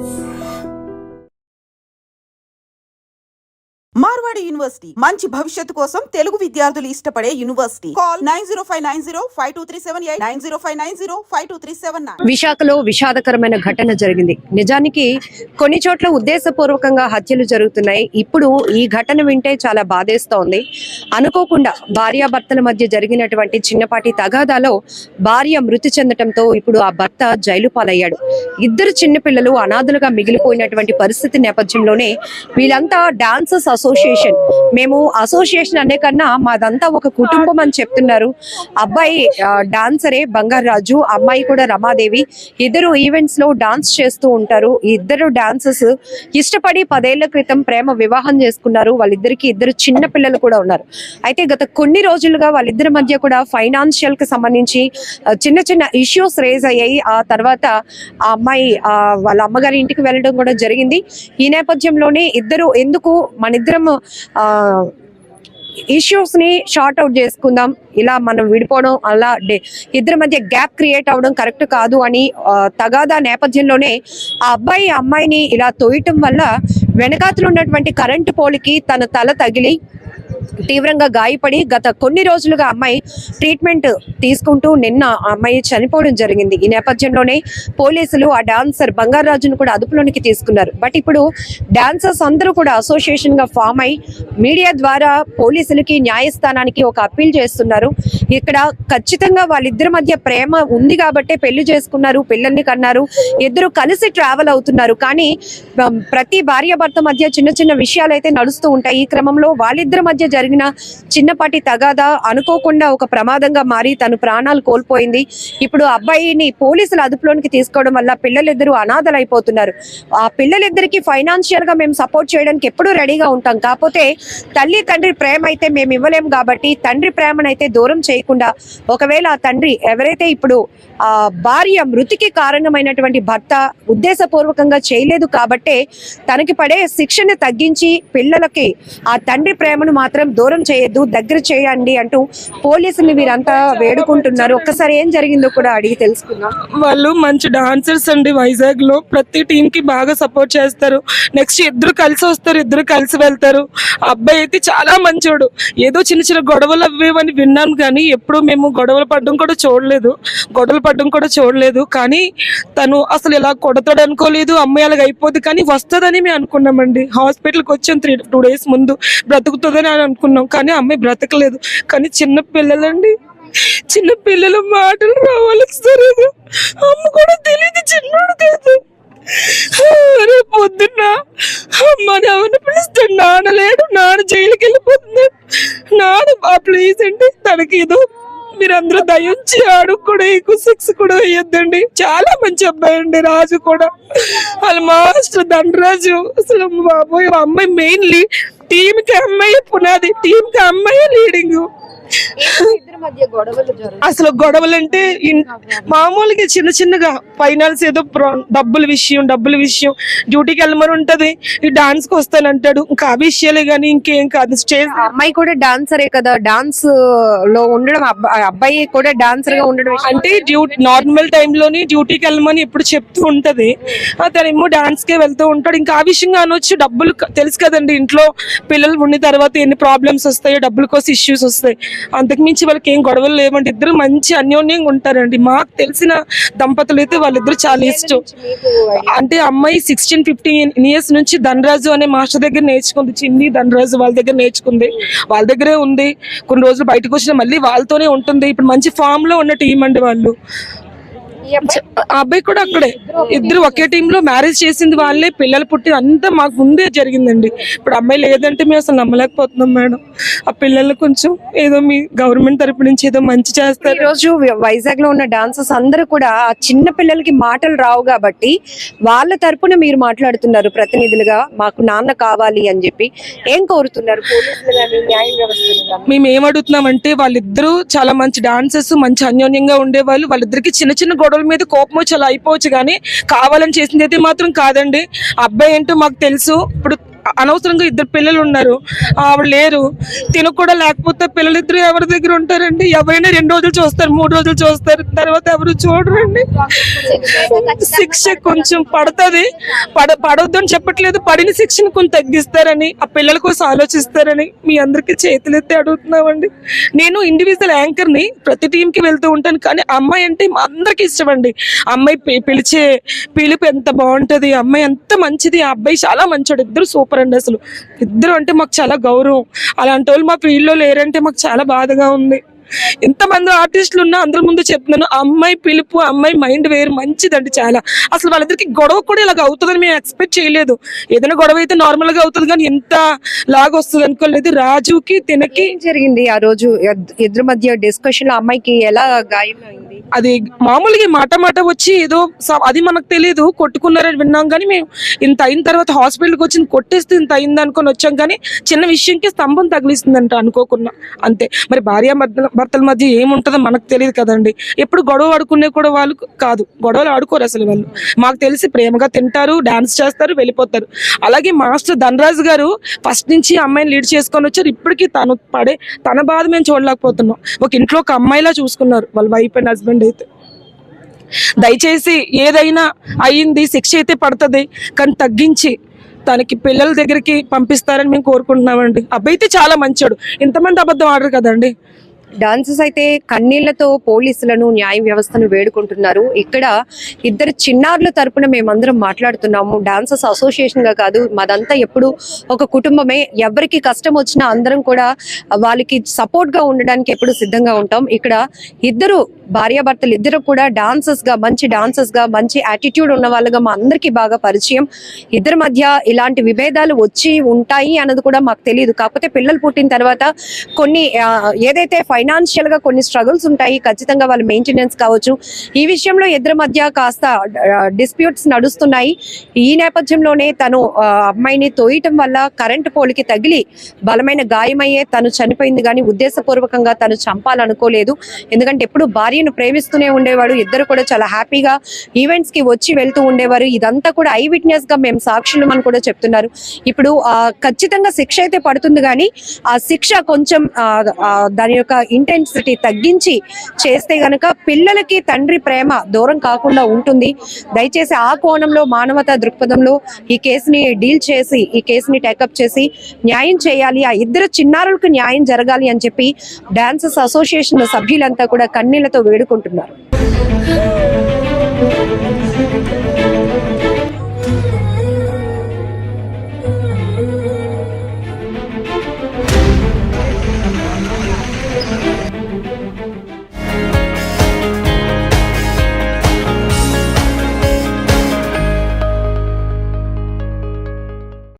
Lord. Marwadi university. మంచి భవిష్యత్తు కోసం తెలుగు విద్యార్థులు ఇష్టపడే university. Call nine zero five nine zero five two three seven eight nine zero five nine zero five two three seven విశాఖలో విషాదకరమైన ఘటన జరిగింది. నిజానికి కొన్ని చోట్ల ఉద్దేశపూర్వకంగా హత్యలు జరుగుతున్నాయి. ఇప్పుడు ఈ ఘటన వింటే చాలా బాధేస్తోంది. అనుకోకుండా భార్యాభర్తల మధ్య జరిగినటువంటి చిన్నపాటి తగాదాలో భార్య మృతి చెందటంతో ఇప్పుడు ఆ భర్త జైలు పాలయ్యాడు. ఇద్దరు చిన్నపిల్లలు అనాథలుగా మిగిలిపోయినటువంటి పరిస్థితి నేపథ్యంలోనే వీళ్ళంతా డాన్సర్స్ అసోసియేషన్ మేము అసోసియేషన్ అనే కన్నా మాదంతా ఒక కుటుంబం అని చెప్తున్నారు. అబ్బాయి డాన్సరే బంగారు రాజు అమ్మాయి కూడా రమాదేవి. ఇద్దరు ఈవెంట్స్లో డాన్స్ చేస్తూ ఉంటారు. ఇద్దరు డాన్సెస్ ఇష్టపడి పదేళ్ళ క్రితం ప్రేమ వివాహం చేసుకున్నారు. వాళ్ళిద్దరికి ఇద్దరు చిన్న పిల్లలు కూడా ఉన్నారు. అయితే గత కొన్ని రోజులుగా వాళ్ళిద్దరి మధ్య కూడా ఫైనాన్షియల్కి సంబంధించి చిన్న చిన్న ఇష్యూస్ రేజ్ అయ్యాయి. ఆ తర్వాత ఆ అమ్మాయి వాళ్ళ అమ్మగారి ఇంటికి వెళ్ళడం కూడా జరిగింది. ఈ నేపథ్యంలోనే ఇద్దరు ఎందుకు మన ఇష్యూస్ని షార్ట్ అవుట్ చేసుకుందాం. ఇలా మనం విడిపోవడం అలా డే- ఇద్దరి మధ్య గ్యాప్ క్రియేట్ అవడం కరెక్ట్ కాదు అని తగాదా నేపథ్యంలోనే ఆ అబ్బాయి అమ్మాయిని ఇలా తోయటం వల్ల వెనకాతలు ఉన్నటువంటి కరెంటు పోలికి తన తల తగిలి తీవ్రంగా గాయపడి గత కొన్ని రోజులుగా అమ్మాయి ట్రీట్మెంట్ తీసుకుంటూ నిన్న ఆ అమ్మాయి చనిపోవడం జరిగింది. ఈ నేపథ్యంలోనే పోలీసులు ఆ డాన్సర్ బంగారాజును కూడా అదుపులోనికి తీసుకున్నారు. బట్ ఇప్పుడు డాన్సర్స్ అందరూ కూడా అసోసియేషన్గా ఫామ్ అయి మీడియా ద్వారా పోలీసులకి న్యాయస్థానానికి ఒక అప్పీల్ చేస్తున్నారు. ఇక్కడ ఖచ్చితంగా వాళ్ళిద్దరి మధ్య ప్రేమ ఉంది కాబట్టే పెళ్ళి చేసుకున్నారు పిల్లల్ని కన్నారు ఇద్దరు కలిసి ట్రావెల్ అవుతున్నారు. కానీ ప్రతి భార్య భర్త మధ్య చిన్న చిన్న విషయాలు అయితే నడుస్తూ ఉంటాయి. ఈ క్రమంలో వాళ్ళిద్దరి మధ్య జరిగిన చిన్నపాటి తగాదా అనుకోకుండా ఒక ప్రమాదంగా మారి తను ప్రాణాలు కోల్పోయింది. ఇప్పుడు అబ్బాయిని పోలీసులు అదుపులోనికి తీసుకోవడం వల్ల పిల్లలిద్దరూ అనాథలైపోతున్నారు. ఆ పిల్లలిద్దరికి ఫైనాన్షియల్గా మేము సపోర్ట్ చేయడానికి ఎప్పుడూ రెడీగా ఉంటాం. కాకపోతే తల్లి తండ్రి ప్రేమ అయితే మేము ఇవ్వలేం కాబట్టి తండ్రి ప్రేమనైతే దూరం చేయకుండా ఒకవేళ ఆ తండ్రి ఎవరైతే ఇప్పుడు ఆ భార్య మృతికి కారణమైనటువంటి భర్త ఉద్దేశపూర్వకంగా చేయలేదు కాబట్టే తనకి పడే శిక్షను తగ్గించి పిల్లలకి ఆ తండ్రి ప్రేమను మాత్రం దూరం చేయొద్దు దగ్గర చేయండి అంటూ పోలీసుని వీరంతా వేడుకుంటున్నారు. ఒక్కసారి ఏం జరిగిందో కూడా అడిగి తెలుసుకుందాం. వాళ్ళు మంచి డాన్సర్స్ అండి వైజాగ్లో ప్రతి టీం కి బాగా సపోర్ట్ చేస్తారు. నెక్స్ట్ ఇద్దరు కలిసి వస్తారు ఇద్దరు కలిసి వెళ్తారు. అబ్బాయి అయితే చాలా మంచోడు. ఏదో చిన్న చిన్న గొడవలు అవ్వేవని విన్నాం కానీ ఎప్పుడు మేము గొడవలు పడడం కూడా చూడలేదు. గొడవలు పడడం కూడా చూడలేదు. కానీ తను అసలు ఇలా కొడతాడు అనుకోలేదు. అమ్మాయి అలాగ అయిపోద్ది కానీ వస్తుందని మేము అనుకున్నామండి. హాస్పిటల్కి వచ్చాం త్రీ టూ డేస్ ముందు. బ్రతుకుతుందని అని అనుకున్నాం కానీ అమ్మాయి బ్రతకలేదు. కానీ చిన్న పిల్లలండి. చిన్న పిల్లల మాటలు రావాలి సరేగా అమ్మ కూడా తెలియదు చిన్నోడు కాదు. పొద్దున్న అమ్మ ఎవరిని పిలుస్తాడు నాన్న లేడు నాన్న జైలుకి వెళ్ళిపోతున్నాడు నాన్న ప్లీజ్ అండి తనకి ఏదో మీరందరూ దయించి ఆడు కూడా ఎక్కువ సిక్స్ కూడా వేయొద్దండి. చాలా మంచి అబ్బాయి అండి రాజు కూడా. వాళ్ళ మాస్టర్ దండరాజు అసలు బాబోయ్ అమ్మాయి మెయిన్లీ టీమ్కి అమ్మాయి పునాది టీమ్కి అమ్మాయి లీడింగ్ అసలు గొడవలు అంటే మామూలుగా చిన్న చిన్నగా ఫైనాన్స్ ఏదో డబ్బుల విషయం డబ్బుల విషయం డ్యూటీకి వెళ్ళమని ఉంటది ఈ డాన్స్కి వస్తానంటాడు. ఇంకా ఆ విషయాలే గానీ ఇంకేం కాదు. స్టేజ్ అమ్మాయి కూడా డాన్సరే కదా. డాన్స్లో ఉండడం అబ్బాయి కూడా డాన్సర్గా ఉండడం. అంటే డ్యూటీ నార్మల్ టైంలోని డ్యూటీకి వెళ్ళమని ఎప్పుడు చెప్తూ ఉంటది. అతనేమో డాన్స్ కే వెళ్తూ ఉంటాడు. ఇంకా ఆ విషయంగా అనొచ్చు డబ్బులు తెలుసు కదండి. ఇంట్లో పిల్లలు ఉండిన తర్వాత ఎన్ని ప్రాబ్లమ్స్ వస్తాయో డబ్బుల కోసం ఇష్యూస్ వస్తాయి. అంతకు మించి వాళ్ళకి ఏం గొడవలు లేవండి. ఇద్దరు మంచి అన్యోన్యంగా ఉంటారండి. మాకు తెలిసిన దంపతులు అయితే వాళ్ళిద్దరు చాలా ఇష్టం. అంటే అమ్మాయి సిక్స్టీన్ ఫిఫ్టీన్ ఇయర్స్ నుంచి ధనరాజు అనే మాస్టర్ దగ్గర నేర్చుకుంది. చిన్ని ధనరాజు వాళ్ళ దగ్గర నేర్చుకుంది. వాళ్ళ దగ్గరే ఉంది. కొన్ని రోజులు బయటకు వచ్చిన మళ్ళీ వాళ్ళతోనే ఉంటుంది. ఇప్పుడు మంచి ఫామ్లో ఉన్న టీం అండి వాళ్ళు. ఆ అబ్బాయి కూడా అక్కడే. ఇద్దరు ఒకే టీమ్లో మ్యారేజ్ చేసింది వాళ్ళే పిల్లలు పుట్టి అంతా మాకు ముందే జరిగిందండి. ఇప్పుడు అమ్మాయి లేదంటే మేము అసలు నమ్మలేకపోతున్నాం మేడం. ఆ పిల్లలు కొంచెం ఏదో మీ గవర్నమెంట్ తరపు నుంచి ఏదో మంచి ఈ చేస్తారు రోజు వైజాగ్లో ఉన్న డాన్సర్స్ అందరూ కూడా ఆ చిన్న పిల్లలకి మాటలు రావు కాబట్టి వాళ్ళ తరపున మీరు మాట్లాడుతున్నారు ప్రతినిధులుగా మాకు నాన్న కావాలి అని చెప్పి. ఏం కోరుతున్నారు? మేము ఏం అడుగుతున్నామంటే వాళ్ళిద్దరూ చాలా మంచి డాన్సర్స్ మంచి అన్యోన్యంగా ఉండేవాళ్ళు. వాళ్ళిద్దరికి చిన్న చిన్న గొడవల మీద కోపం వచ్చి అలా అయిపోవచ్చు కానీ కావాలని చేసింది అయితే మాత్రం కాదండి. అబ్బాయి ఏంటో మాకు తెలుసు. ఇప్పుడు అనవసరంగా ఇద్దరు పిల్లలు ఉన్నారు. ఆవిడ లేరు. తినకు కూడా లేకపోతే పిల్లలిద్దరు ఎవరి దగ్గర ఉంటారండి? ఎవరైనా రెండు రోజులు చూస్తారు మూడు రోజులు చూస్తారు. తర్వాత ఎవరు చూడరండి? శిక్ష కొంచెం పడుతుంది. పడ పడొద్దు అని చెప్పట్లేదు. పడిన శిక్షను కొంచెం తగ్గిస్తారని ఆ పిల్లల కోసం ఆలోచిస్తారని మీ అందరికీ చేతులెత్తి అడుగుతున్నామండి. నేను ఇండివిజువల్ యాంకర్ని ప్రతి టీంకి వెళ్తూ ఉంటాను. కానీ అమ్మాయి అంటే మా అందరికి ఇష్టం అండి అమ్మాయి పిలిచే పిలుపు ఎంత బాగుంటది ఆ అమ్మాయి ఎంత మంచిది ఆ అబ్బాయి చాలా మంచోడు. ఇద్దరు సూపర్ ఉన్నారండి అసలు. ఇద్దరు అంటే మాకు చాలా గౌరవం. అలాంటి వాళ్ళు మా ఫీల్డ్ లేరంటే మాకు చాలా బాధగా ఉంది. ఎంతమంది ఆర్టిస్టులు ఉన్నా అందరి ముందు చెప్తున్నాను అమ్మాయి పిలుపు ఆ అమ్మాయి మైండ్ వేరు మంచిదండి చాలా. అసలు వాళ్ళిద్దరికి గొడవ కూడా ఇలాగ అవుతుందని మేము ఎక్స్పెక్ట్ చేయలేదు. ఏదైనా గొడవ అయితే నార్మల్గా అవుతుంది కానీ ఎంత లాగా వస్తుంది అనుకోలేదు. రాజుకి తినకి జరిగింది ఆ రోజు? ఇద్దరు ఇద్దరి మధ్య డిస్కషన్ అమ్మాయికి ఎలా గాయం అది మామూలుగా మాట మాట వచ్చి ఏదో స- అది మనకు తెలియదు కొట్టుకున్నారని విన్నాం కానీ మేము ఇంత అయిన తర్వాత హాస్పిటల్కి వచ్చింది కొట్టేస్తే ఇంత అయింది అనుకొని వచ్చాం కానీ చిన్న విషయంకి స్తంభం తగిలిస్తుందంట అనుకోకుండా అంతే. మరి భార్య భర్తల- భర్తల మధ్య ఏముంటుందో మనకు తెలియదు కదండి. ఎప్పుడు గొడవ ఆడుకునే కూడా వాళ్ళు కాదు. గొడవలు ఆడుకోరు అసలు వాళ్ళు. మాకు తెలిసి ప్రేమగా తింటారు డాన్స్ చేస్తారు వెళ్ళిపోతారు. అలాగే మాస్టర్ ధనరాజు గారు ఫస్ట్ నుంచి అమ్మాయిని లీడ్ చేసుకొని వచ్చారు. ఇప్పటికీ తను పడే తన బాధ మేము చూడలేకపోతున్నాం. ఒక ఇంట్లో ఒక అమ్మాయిలా చూసుకున్నారు. వాళ్ళ వైఫ్ అండ్ హస్బెండ్ అయితే దయచేసి ఏదైనా అయ్యింది శిక్ష అయితే పడుతుంది కానీ తగ్గించి తనకి పిల్లల దగ్గరికి పంపిస్తారని మేము కోరుకుంటున్నామండి. అబ్బాయి అయితే చాలా మంచాడు. ఇంతమంది అబద్ధం ఆడరు కదండి. డాన్సెస్ అయితే కన్నీళ్ళతో పోలీసులను న్యాయ వ్యవస్థను వేడుకుంటున్నారు. ఇక్కడ ఇద్దరు చిన్నారుల తరపున మేమందరం మాట్లాడుతున్నాము. డాన్సర్స్ అసోసియేషన్గా కాదు మాదంతా ఎప్పుడు ఒక కుటుంబమే. ఎవరికి కష్టం వచ్చినా అందరం కూడా వాళ్ళకి సపోర్ట్గా ఉండడానికి ఎప్పుడు సిద్ధంగా ఉంటాం. ఇక్కడ ఇద్దరు భార్యాభర్తలు ఇద్దరు కూడా డాన్సర్స్గా మంచి డాన్సర్స్గా మంచి యాటిట్యూడ్ ఉన్న వాళ్ళుగా మా అందరికీ బాగా పరిచయం. ఇద్దరి మధ్య ఇలాంటి విభేదాలు వచ్చి ఉంటాయి అన్నది కూడా మాకు తెలియదు. కాకపోతే పిల్లలు పుట్టిన తర్వాత కొన్ని ఏదైతే ఫైనాన్షియల్గా కొన్ని స్ట్రగుల్స్ ఉంటాయి ఖచ్చితంగా వాళ్ళ మెయింటెనెన్స్ కావచ్చు. ఈ విషయంలో ఇద్దరి మధ్య కాస్త డిస్ప్యూట్స్ నడుస్తున్నాయి. ఈ నేపథ్యంలోనే తను ఆ, అమ్మాయిని తోయటం వల్ల కరెంటు పోలికి తగిలి బలమైన గాయమయ్యే తను చనిపోయింది. కానీ ఉద్దేశపూర్వకంగా తను చంపాలనుకోలేదు. ఎందుకంటే ఎప్పుడు భార్యను ప్రేమిస్తూనే ఉండేవాడు. ఇద్దరు కూడా చాలా హ్యాపీగా ఈవెంట్స్కి వచ్చి వెళ్తూ ఉండేవారు. ఇదంతా కూడా ఐ విట్నెస్గా మేము సాక్షులు అని కూడా చెప్తున్నారు. ఇప్పుడు ఆ, ఖచ్చితంగా శిక్ష అయితే పడుతుంది కానీ ఆ శిక్ష కొంచెం దాని యొక్క ఇంటెన్సిటీ తగ్గించి చేస్తే గనక పిల్లలకి తండ్రి ప్రేమ దూరం కాకుండా ఉంటుంది. దయచేసి ఆ కోణంలో మానవతా దృక్పథంలో ఈ కేసుని డీల్ చేసి ఈ కేసుని టేకప్ చేసి న్యాయం చేయాలి. ఆ ఇద్దరు చిన్నారులకు న్యాయం జరగాలి అని చెప్పి డాన్సర్స్ అసోసియేషన్ సభ్యులంతా కూడా కన్నీళ్ళతో వేడుకుంటున్నారు.